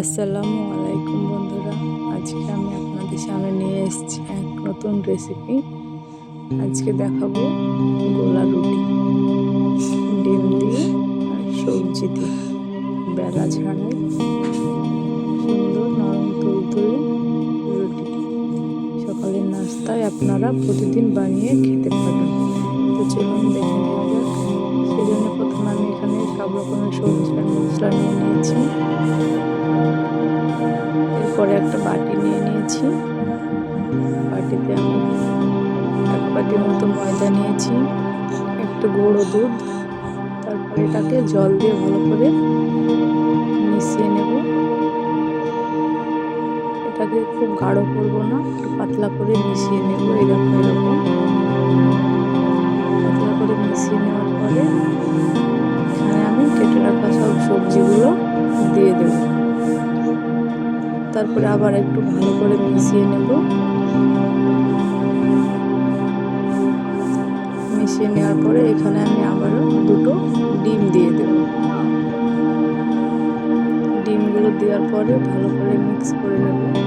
আসসালামু আলাইকুম বন্ধুরা। আজকে আমি আপনাদের সামনে নিয়ে এসেছি এক নতুন রেসিপি আজকে দেখাবো গোলা রুটি। ডিম দিয়ে আর সবজি দিয়ে। বেলা ছাড়াই সুন্দর নরম তুলতুলে রুটি। সকালের নাস্তায় আপনারা প্রতিদিন বানিয়ে খেতে পারবেন। তো চলুন দেখে নেওয়া যাক। সেজন্য প্রথমে আমি এখানে সব রকমের সবজি মশলা নিয়ে নিয়েছি। এরপরে একটা বাটি নিয়ে নিয়েছি। বাটিতে আমি এক বাটির মতো ময়দা নিয়েছি, একটু গুঁড়ো দুধ, তারপরে এটাকে জল দিয়ে ভালো করে মিশিয়ে নেব। এটাকে খুব গাঢ় করব না, একটু পাতলা করে মিশিয়ে নেব, এরকম এরকম। তারপরে আবার একটু ভালো করে মিশিয়ে নেব। মিশিয়ে নেওয়ার পরে এখানে আমি আবারও দুটো ডিম দিয়ে দেব। ডিমগুলো দেওয়ার পরে ভালো করে মিক্স করে নেব।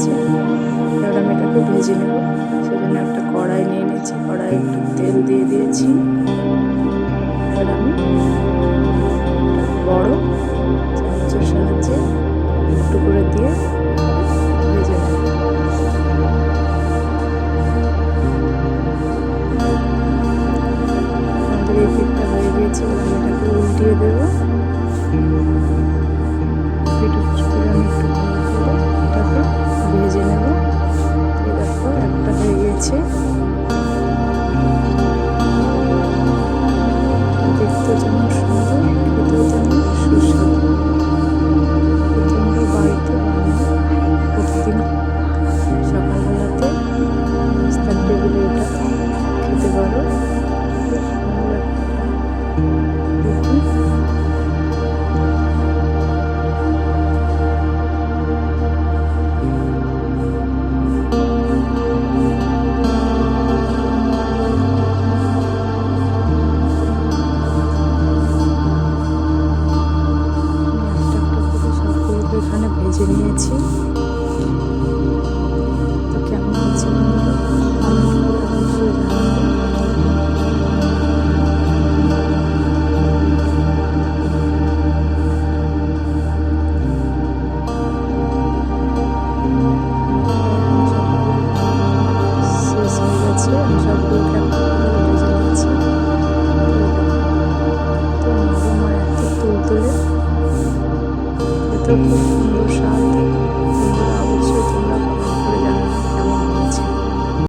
গেছে এবার আমি এটাকে ভেজে নেব। সেজন্য একটা কড়াই নিয়ে নিয়েছি। কড়াই একটু তেল দিয়ে দিয়েছি। এবার আমি বড় চামচের সাহায্যে একটু করে দিয়ে ভেজে নেব। আমাদের এই হয়ে গিয়েছে। এবার এটাকে উল্টিয়ে দেবো। ভেজে নিয়েছি সুন্দর স্বাদ অবশ্যই তোমরা